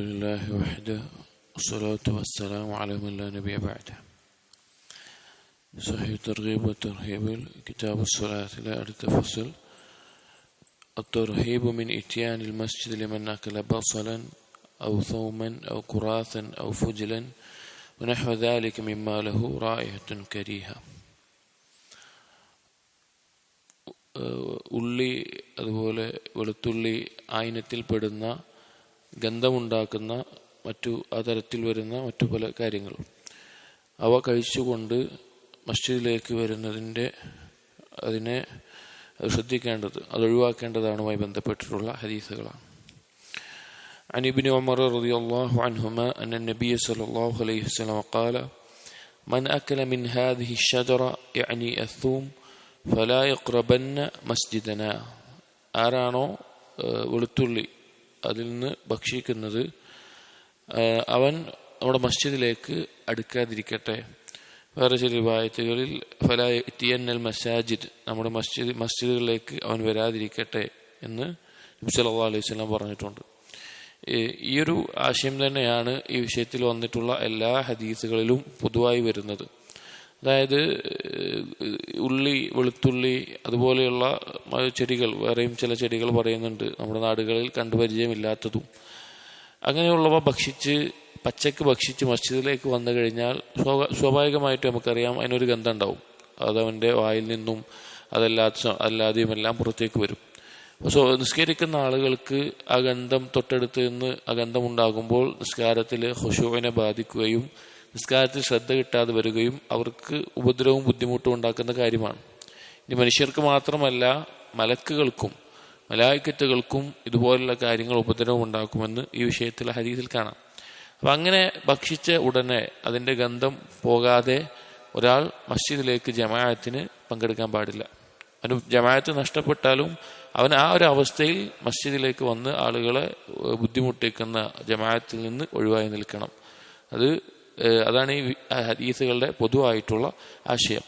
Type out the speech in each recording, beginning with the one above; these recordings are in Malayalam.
لله وحده والصلاة والسلام على من لا نبي بعده صحيح الترغيب والترهيب كتاب الصلاة لا أرد فصل الترهيب من إتيان المسجد لمن أكل بصلا أو ثوما أو كراثا أو فجلا ونحو ذلك مما له رائحة كريهة ഏഹ് ഉള്ളി അതുപോലെ വെളുത്തുള്ളി ആയിനത്തിൽ പെടുന്ന ഗന്ധമുണ്ടാക്കുന്ന മറ്റു ആ തരത്തിൽ വരുന്ന മറ്റു പല കാര്യങ്ങൾ അവ കഴിച്ചുകൊണ്ട് മസ്ജിദിലേക്ക് വരുന്നതിൻ്റെ അതിനെ ശ്രദ്ധിക്കേണ്ടത് അത് ഒഴിവാക്കേണ്ടതാണുമായി ബന്ധപ്പെട്ടിട്ടുള്ള ഹദീസുകളാണ് عن ابن عمر رضي الله عنهما أن النبي صلى الله عليه وسلم قال من أكل من هذه الشجرة يعني الثوم فلا يقربن مسجدنا ആരാണോ ഏഹ്, വെളുത്തുള്ളി അതിൽ നിന്ന് ഭക്ഷിക്കുന്നത് അവൻ നമ്മുടെ മസ്ജിദിലേക്ക് അടുക്കാതിരിക്കട്ടെ. വേറെ ചില വായത്തുകളിൽ ഫല തിയന്നൽ മസാജിദ് നമ്മുടെ മസ്ജിദ് മസ്ജിദുകളിലേക്ക് അവൻ വരാതിരിക്കട്ടെ എന്ന് നബി സല്ലല്ലാഹു അലൈഹി സ്വലാം പറഞ്ഞിട്ടുണ്ട്. ഈയൊരു ആശയം തന്നെയാണ് ഈ വിഷയത്തിൽ വന്നിട്ടുള്ള എല്ലാ ഹദീസുകളിലും പൊതുവായി വരുന്നത്. അതായത് ഉള്ളി വെളുത്തുള്ളി അതുപോലെയുള്ള ചെടികൾ വേറെയും ചില ചെടികൾ പറയുന്നുണ്ട്. നമ്മുടെ നാടുകളിൽ കണ്ടുപരിചയമില്ലാത്തതും അങ്ങനെയുള്ളവ ഭക്ഷിച്ച് പച്ചക്ക് ഭക്ഷിച്ച് മസ്ജിദിലേക്ക് വന്നു കഴിഞ്ഞാൽ സ്വാഭാ- സ്വാഭാവികമായിട്ടും നമുക്കറിയാം അതിനൊരു ഗന്ധം ഉണ്ടാവും അതവന്റെ വായിൽ നിന്നും അതല്ലാത്ത അല്ലാതെയും എല്ലാം പുറത്തേക്ക് വരും. സോ നിസ്കരിക്കുന്ന ആളുകൾക്ക് ആ ഗന്ധം തൊട്ടടുത്ത് നിന്ന് ആ ഗന്ധം ഉണ്ടാകുമ്പോൾ നിസ്കാരത്തിൽ ഹുഷുവിനെ ബാധിക്കുകയും നിസ്കാരത്തിൽ ശ്രദ്ധ കിട്ടാതെ വരികയും അവർക്ക് ഉപദ്രവവും ബുദ്ധിമുട്ടും ഉണ്ടാക്കുന്ന കാര്യമാണ്. ഇനി മനുഷ്യർക്ക് മാത്രമല്ല മലക്കുകൾക്കും മലായിക്കറ്റുകൾക്കും ഇതുപോലുള്ള കാര്യങ്ങൾ ഉപദ്രവം ഉണ്ടാക്കുമെന്ന് ഈ വിഷയത്തിൽ ഹരീതിൽ കാണാം. അപ്പം അങ്ങനെ ഭക്ഷിച്ച ഉടനെ അതിന്റെ ഗന്ധം പോകാതെ ഒരാൾ മസ്ജിദിലേക്ക് ജമാഅത്തിന് പങ്കെടുക്കാൻ പാടില്ല. അവന് ജമാഅത്ത് നഷ്ടപ്പെട്ടാലും അവൻ ആ ഒരു അവസ്ഥയിൽ മസ്ജിദിലേക്ക് വന്ന് ആളുകളെ ബുദ്ധിമുട്ടിക്കുന്ന ജമാഅത്തിൽ നിന്ന് ഒഴിവായി നിൽക്കണം. അത് അതാണ് ഈ ഹദീസുകളുടെ പൊതുവായിട്ടുള്ള ആശയം.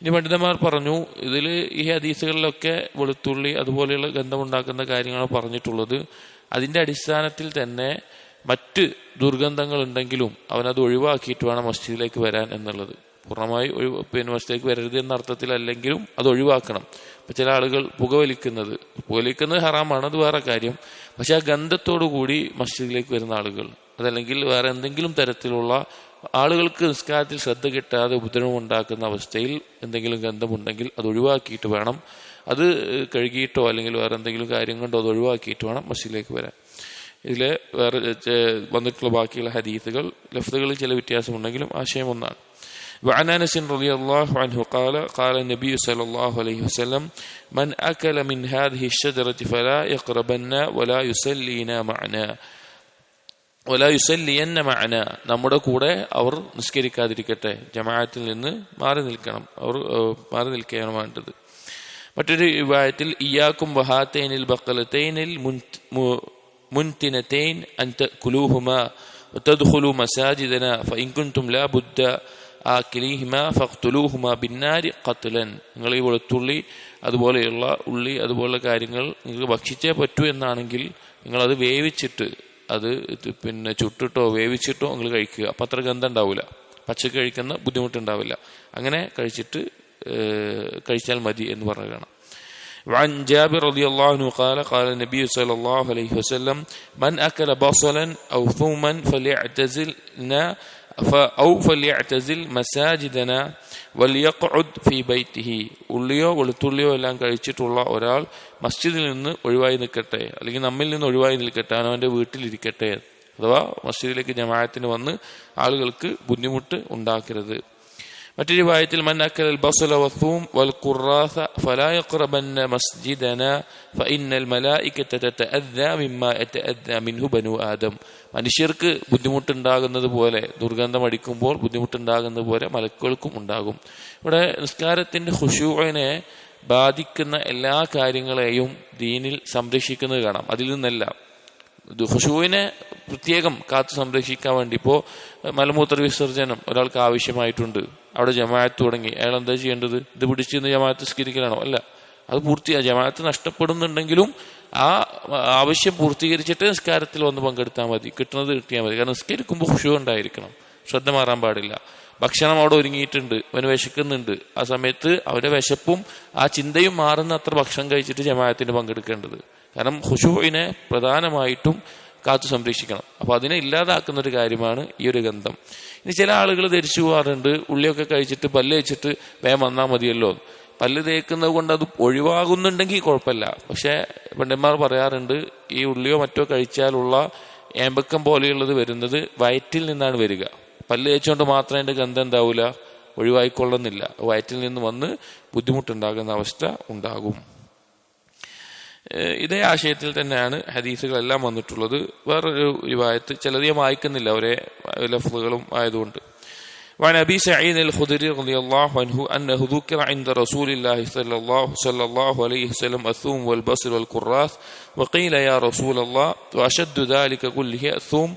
ഇനി പണ്ഡിതന്മാർ പറഞ്ഞു ഇതിൽ ഈ ഹദീസുകളിലൊക്കെ വെളുത്തുള്ളി അതുപോലെയുള്ള ഗന്ധമുണ്ടാക്കുന്ന കാര്യങ്ങളാണ് പറഞ്ഞിട്ടുള്ളത്. അതിന്റെ അടിസ്ഥാനത്തിൽ തന്നെ മറ്റ് ദുർഗന്ധങ്ങൾ ഉണ്ടെങ്കിലും അവനത് ഒഴിവാക്കിയിട്ട് വേണം മസ്ജിദിലേക്ക് വരാൻ എന്നുള്ളത്. പൂർണമായി ഒഴി പിന്നെ മസ്ജിദിലേക്ക് വരരുത് എന്ന അർത്ഥത്തിൽ അല്ലെങ്കിലും അത് ഒഴിവാക്കണം. ഇപ്പൊ ചില ആളുകൾ പുകവലിക്കുന്നത് പുകവലിക്കുന്നത് ഹറാമാണ് അത് വേറെ കാര്യം. പക്ഷെ ആ ഗന്ധത്തോടു കൂടി മസ്ജിദിലേക്ക് വരുന്ന ആളുകൾ അതല്ലെങ്കിൽ വേറെ എന്തെങ്കിലും തരത്തിലുള്ള ആളുകൾക്ക് നിസ്കാരത്തിൽ ശ്രദ്ധ കിട്ടാതെ ഉപദ്രവം ഉണ്ടാക്കുന്ന അവസ്ഥയിൽ എന്തെങ്കിലും ഗന്ധമുണ്ടെങ്കിൽ അത് ഒഴിവാക്കിയിട്ട് വേണം അത് കഴുകിയിട്ടോ അല്ലെങ്കിൽ വേറെ എന്തെങ്കിലും കാര്യം കൊണ്ടോ അത് ഒഴിവാക്കിയിട്ട് വേണം മസ്ജിദിലേക്ക് വരാൻ ഇതിലെ വേറെ ചെ- വന്നിട്ടുള്ള ബാക്കിയുള്ള ഹദീസുകൾ ലഫ്തുകളിൽ ചില വ്യത്യാസമുണ്ടെങ്കിലും ആശയം ഒന്നാണ് وعن انس رضي الله عنه قال قال النبي صلى الله عليه وسلم من اكل من هذه الشجره فلا يقربن ولا يسلينا معنا ولا يسلين معنا നമ്മുടെ കൂടെ അവർ നിസ്കരിക്കാതിരിക്കട്ടെ ജമാഅത്തിൽ നിന്ന് മാറി നിൽക്കണം അവർ ഏഹ്, മാറി നിൽക്കുകയാണ് വേണ്ടത് മറ്റൊരു വിവാഹത്തിൽ ഇയാക്കും വഹാത്തൈനിൽ ബക്കലത്തൈനിൽ മുൻതിനത്തൈൻ അൻ തഅ്കുലൂഹുമാ وتدخلوا مساجدنا فإن كنتم لا بد ആക്കിലീഹിമ ഫഖ്തുലൂഹുമ ബിന്നാരി ഖത്ലൻ നിങ്ങൾ ഈ വെളുത്തുള്ളി അതുപോലെയുള്ള ഉള്ളി അതുപോലുള്ള കാര്യങ്ങൾ നിങ്ങൾക്ക് ഭക്ഷിച്ചേ പറ്റൂ എന്നാണെങ്കിൽ നിങ്ങൾ അത് വേവിച്ചിട്ട് അത് ഇത് പിന്നെ ചുട്ടിട്ടോ വേവിച്ചിട്ടോ നിങ്ങൾ കഴിക്കുക അപ്പം അത്ര ഗന്ധം ഉണ്ടാവില്ല പച്ചക്ക് കഴിക്കുന്ന ബുദ്ധിമുട്ടുണ്ടാവില്ല അങ്ങനെ കഴിച്ചിട്ട് ഏഹ്, കഴിച്ചാൽ മതി എന്ന് പറഞ്ഞു കാണാം وعن جابر رضي الله عنه قال قال النبي صلى الله عليه وسلم من أكل بصلا أو ثوما فليعتزلنا ف- أو فليعتزل مساجدنا വലിയഖുദ് ഫി ബൈത്തിഹി. ഉള്ളിയോ വെളുത്തുള്ളിയോ എല്ലാം കഴിച്ചിട്ടുള്ള ഒരാൾ മസ്ജിദിൽ നിന്ന് ഒഴിവായി നിൽക്കട്ടെ. അല്ലെങ്കിൽ നമ്മിൽ നിന്ന് ഒഴിവായി നിൽക്കട്ടെ. അവനവന്റെ വീട്ടിലിരിക്കട്ടെ. അഥവാ മസ്ജിദിലേക്ക് ജമാഅത്തിന് വന്ന് ആളുകൾക്ക് ബുദ്ധിമുട്ട് ഉണ്ടാക്കരുത്. മറ്റൊരു വായത്തിൽ ബസല വൽ ഫലാ തതഅദ്ദ മിമ്മ മിൻഹു ആദം. മനുഷ്യർക്ക് ബുദ്ധിമുട്ടുണ്ടാകുന്നത് പോലെ ദുർഗന്ധം അടിക്കുമ്പോൾ ബുദ്ധിമുട്ടുണ്ടാകുന്നത് പോലെ മലക്കുകൾക്കും ഉണ്ടാകും. ഇവിടെ നിസ്കാരത്തിന്റെ ഹുഷുവിനെ ബാധിക്കുന്ന എല്ലാ കാര്യങ്ങളെയും ദീനിൽ സംരക്ഷിക്കുന്നത് കാണാം. അതിൽ നിന്നല്ല. ഹുഷുവിനെ പ്രത്യേകം കാത്തു സംരക്ഷിക്കാൻ വേണ്ടി ഇപ്പോൾ മലമൂത്ര വിസർജനം ഒരാൾക്ക് ആവശ്യമായിട്ടുണ്ട്. അവിടെ ജമാഅത്ത് തുടങ്ങി. അയാൾ എന്താ ചെയ്യേണ്ടത്? ഇത് പിടിച്ച് ഇന്ന് ജമാഅത്ത് സ്കരിക്കലാണോ അല്ല. അത് പൂർത്തിയാ ജമാഅത്ത് നഷ്ടപ്പെടുന്നുണ്ടെങ്കിലും ആ ആവശ്യം പൂർത്തീകരിച്ചിട്ട് നിസ്കാരത്തിൽ വന്ന് പങ്കെടുത്താൽ മതി. കിട്ടുന്നത് കിട്ടിയാൽ മതി. കാരണം നിസ്കരിക്കുമ്പോൾ ഹുഷു ഉണ്ടായിരിക്കണം. ശ്രദ്ധ മാറാൻ പാടില്ല. ഭക്ഷണം അവിടെ ഒരുങ്ങിയിട്ടുണ്ട്. അവന് വിശക്കുന്നുണ്ട്. ആ സമയത്ത് അവന്റെ വിശപ്പും ആ ചിന്തയും മാറുന്ന അത്ര ഭക്ഷണം കഴിച്ചിട്ട് ജമാഅത്തിന് പങ്കെടുക്കേണ്ടത്. കാരണം ഹുഷുവിനെ പ്രധാനമായിട്ടും കാത്തു സംരക്ഷിക്കണം. അപ്പൊ അതിനെ ഇല്ലാതാക്കുന്ന ഒരു കാര്യമാണ് ഈ ഒരു ഗന്ധം. ഇനി ചില ആളുകൾ ധരിച്ചു പോകാറുണ്ട്. ഉള്ളിയൊക്കെ കഴിച്ചിട്ട് പല്ല് വെച്ചിട്ട് വേഗം വന്നാൽ മതിയല്ലോ. പല്ല് തേക്കുന്നത് കൊണ്ട് അത് ഒഴിവാകുന്നുണ്ടെങ്കിൽ കുഴപ്പമില്ല. പക്ഷേ പണ്ടന്മാർ പറയാറുണ്ട് ഈ ഉള്ളിയോ മറ്റോ കഴിച്ചാലുള്ള ഏമ്പക്കം പോലെയുള്ളത് വരുന്നത് വയറ്റിൽ നിന്നാണ് വരിക. പല്ല് തേച്ചുകൊണ്ട് മാത്രം അതിന്റെ ഗന്ധം എന്താവില്ല ഒഴിവായിക്കൊള്ളുന്നില്ല. വയറ്റിൽ നിന്ന് വന്ന് ബുദ്ധിമുട്ടുണ്ടാകുന്ന അവസ്ഥ ഉണ്ടാകും. ഇതേ ആശയത്തിൽ തന്നെയാണ് ഹദീസുകളെല്ലാം വന്നിട്ടുള്ളത്. വേറൊരു രൂപായത്ത് ചിലത് വായിക്കുന്നില്ല ഒരേ ലഫ്ലുകളും ആയതുകൊണ്ട്. وعن ابي سعيد الخدري رضي الله عنه انه ذكر عند رسول الله صلى الله صلى الله عليه وسلم الثوم والبصل والكراث وقيل يا رسول الله واشد ذلك كله الثوم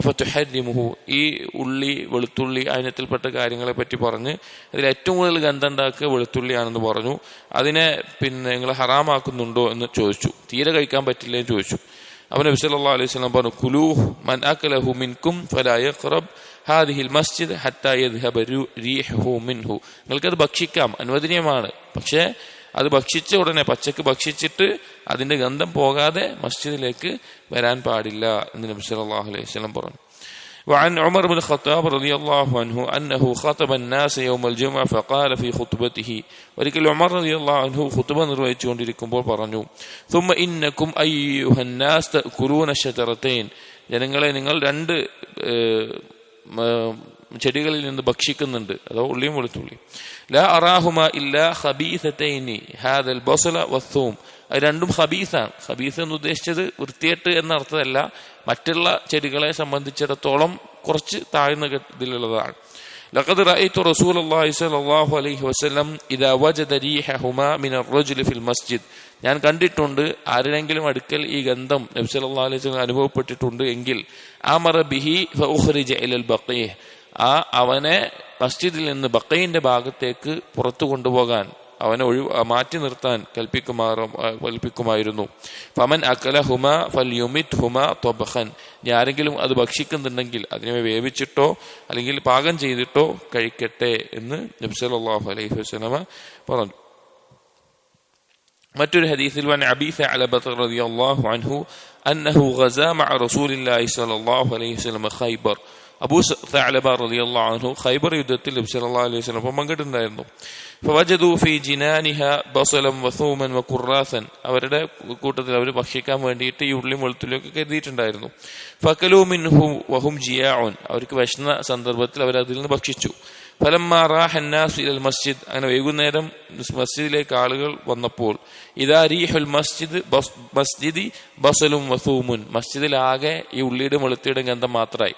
അഫത്തുഹരിമുഹു ഈ ഉള്ളി വെളുത്തുള്ളി അതിനത്തിൽപ്പെട്ട കാര്യങ്ങളെ പറ്റി പറഞ്ഞ് അതിൽ ഏറ്റവും കൂടുതൽ ഗന്ധം ഉണ്ടാക്കുക വെളുത്തുള്ളിയാണെന്ന് പറഞ്ഞു അതിനെ പിന്നെ നിങ്ങൾ ഹറാമാക്കുന്നുണ്ടോ എന്ന് ചോദിച്ചു തീരെ കഴിക്കാൻ പറ്റില്ല എന്ന് ചോദിച്ചു അവൻ നബി സല്ലല്ലാഹു അലൈഹി വസല്ലം പറഞ്ഞു കുലൂ മൻ അകലഹു മിൻകും ഫലാ യഖറബ് ഹാദിഹിൽ മസ്ജിദ് ഹത്താ യദ്ഹബ റീഹു മിൻഹു നിങ്ങൾക്കത് ഭക്ഷിക്കാം അനുവദനീയമാണ് പക്ഷേ അത് ഭക്ഷിച്ച ഉടനെ പച്ചക്ക് ഭക്ഷിച്ചിട്ട് അതിന്റെ ഗന്ധം പോകാതെ മസ്ജിദിലേക്ക് വരാൻ പാടില്ല എന്ന് നബി സല്ലല്ലാഹു അലൈഹി വസല്ലം പറഞ്ഞു وعن عمر بن الخطاب رضي الله عنه أنه خطب الناس يوم الجمعة فقال في خطبته ഒരിക്കൽ ഉമർ റതി അള്ളാഹു ഖുത്തുബ നിർവഹിച്ചുകൊണ്ടിരിക്കുമ്പോൾ പറഞ്ഞു ثم إنكم أيها الناس تأكلون الشجرتين ജനങ്ങളെ നിങ്ങൾ രണ്ട് ഏഹ്, മ- ചെടികളിൽ നിന്ന് ഭക്ഷിക്കുന്നുണ്ട്. അതോ ഉള്ളിയും വെളുത്തുള്ളി ലാ അറാഹുമ ഇല്ലാ ഹബീസത്തൈനി ഹാദൽ ബസല വസ്തുവും. അത് രണ്ടും ഹബീസാണ് ഹബീസ് എന്ന് ഉദ്ദേശിച്ചത് വൃത്തിയേട്ട് എന്ന അർത്ഥമല്ല. മറ്റുള്ള ചെടികളെ സംബന്ധിച്ചിടത്തോളം കുറച്ച് താഴ്ന്ന ഇതിലുള്ളതാണ്. لقد رأيت رسول الله صلى الله عليه وسلم إذا وجد ريحهما من الرجل في المسجد ഞാൻ കണ്ടിട്ടുണ്ട് ആരുടെങ്കിലും അടുക്കൽ ഈ ഗന്ധം നബി സല്ലല്ലാഹു അലൈഹി വസല്ലം അനുഭവപ്പെട്ടിട്ടുണ്ട് എങ്കിൽ അമറ ബിഹി ഫഉഖ്രിജ ഇലൽ ബഖീഹ് ആ അവനെ മസ്ജിദിൽ നിന്ന് ബക്കയിന്റെ ഭാഗത്തേക്ക് പുറത്തു കൊണ്ടുപോകാൻ അവനെ ഒഴി മാറ്റി നിർത്താൻ കൽപ്പിക്കുമാറും കൽപ്പിക്കുമായിരുന്നു. ഫമൻ അക്കല ഹുമ ഫൽ യുമിത് ഹുമ തൊബഹൻ. ഇനി ആരെങ്കിലും അത് ഭക്ഷിക്കുന്നുണ്ടെങ്കിൽ അതിനെ വേവിച്ചിട്ടോ അല്ലെങ്കിൽ പാകം ചെയ്തിട്ടോ കഴിക്കട്ടെ എന്ന് നബ്സലാഹു അലൈഹി വസ്ലമ പറഞ്ഞു. മറ്റൊരു ഹദീസിൽ വൻ അബി അലബത്ത് റളിയല്ലാഹു അൻഹു അന്നഹു ഗസാ മഅ റസൂലില്ലാഹി സ്വല്ലല്ലാഹു അലൈഹി വസല്ലം ഖൈബർ. അബൂ തലബാർ റലി അള്ളാഹു ഖൈബർ യുദ്ധത്തിൽ പങ്കിട്ടുണ്ടായിരുന്നു ബസലം വസൂമൻ അവരുടെ കൂട്ടത്തിൽ അവർ ഭക്ഷിക്കാൻ വേണ്ടിയിട്ട് ഈ ഉള്ളിയും വെളുത്തുള്ളിയൊക്കെ കരുതിയിട്ടുണ്ടായിരുന്നു. ഫക്കലൂ മിൻഹു വഹും ജിയാഉൻ. അവർക്ക് വിശന്ന സന്ദർഭത്തിൽ അവർ അതിൽ നിന്ന് ഭക്ഷിച്ചു. ഫലം മസ്ജിദ്. അങ്ങനെ വൈകുന്നേരം മസ്ജിദിലേക്ക് ആളുകൾ വന്നപ്പോൾ ഇതാ റീഹുൽ മസ്ജിദ് മസ്ജിദി ബസലും വസൂമുൻ. മസ്ജിദിലാകെ ഈ ഉള്ളിയുടെ വെളുത്തിയുടെ ഗന്ധം മാത്രമായി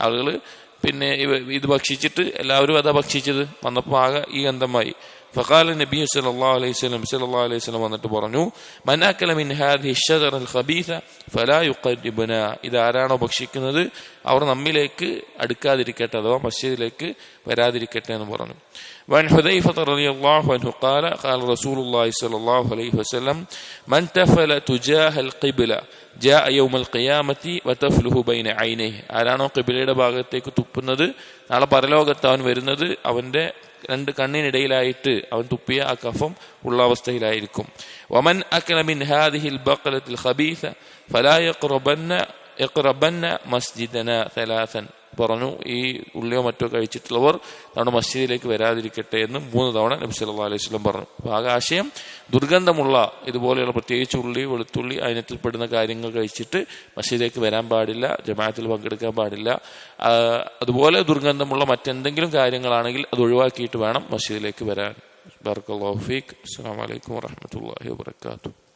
ആളുകൾ പിന്നെ ഇത് ഭക്ഷിച്ചിട്ട് എല്ലാവരും അതാ ഭക്ഷിച്ചത്. വന്നപ്പോൾ ആകെ ഈ ഗന്ധമായി ഫഖാല നബി സല്ലല്ലാഹു അലൈഹി വസല്ലം സല്ലല്ലാഹു അലൈഹി വസല്ലം വന്നിട്ട് പറഞ്ഞു മൻ അക്കല മിൻ ഹാദിഹി الشجر الخبيث فلا يقربنا ഇത് ആരാണോ ഭക്ഷിക്കുന്നത് അവർ നമ്മിലേക്ക് അടുക്കാതിരിക്കട്ടെ അഥവാ മസ്ജിദിലേക്ക് വരാതിരിക്കട്ടെ എന്ന് പറഞ്ഞു وعن حذيفة رضي الله عنه قال قال رسول الله صلى الله عليه وسلم من تفل تجاه القبلة جاء يوم القيامة وتفله بين عينيه ആരാണോ കിബിലയുടെ ഭാഗത്തേക്ക് തുപ്പുന്നത് നാളെ പരലോകത്ത് അവൻ വരുന്നത് അവന്റെ രണ്ട് കണ്ണിനിടയിലായിട്ട് അവൻ തുപ്പിയ ആ കഫം ഉള്ള അവസ്ഥയിലായിരിക്കും. വമൻ അക്കല മിൻ ഹാദിഹിൽ ബക്കലത്തിൽ ഖബീസ ഫലാ യഖ്റബന്ന യഖ്റബന്ന മസ്ജിദന സലാസൻ. പറഞ്ഞു ഈ ഉള്ളിയോ മറ്റോ കഴിച്ചിട്ടുള്ളവർ നമ്മുടെ മസ്ജിദിലേക്ക് വരാതിരിക്കട്ടെ എന്ന് മൂന്ന് തവണ നബി സല്ലാ അലൈഹി സ്വലം പറഞ്ഞു. അപ്പൊ ആകാശയം ദുർഗന്ധമുള്ള ഇതുപോലെയുള്ള പ്രത്യേകിച്ച് ഉള്ളി വെളുത്തുള്ളി അതിനത്തിൽപ്പെടുന്ന കാര്യങ്ങൾ കഴിച്ചിട്ട് മസ്ജിദിലേക്ക് വരാൻ പാടില്ല ജമാഅത്തിൽ പങ്കെടുക്കാൻ പാടില്ല. അതുപോലെ ദുർഗന്ധമുള്ള മറ്റെന്തെങ്കിലും കാര്യങ്ങളാണെങ്കിൽ അത് ഒഴിവാക്കിയിട്ട് വേണം മസ്ജിദിലേക്ക് വരാൻ. ബർക്കല്ലാഹു ഫീഖ് അസ്സലാമു അലൈക്കും വാഹമത്തല്ലാഹി വബറകാതുഹു.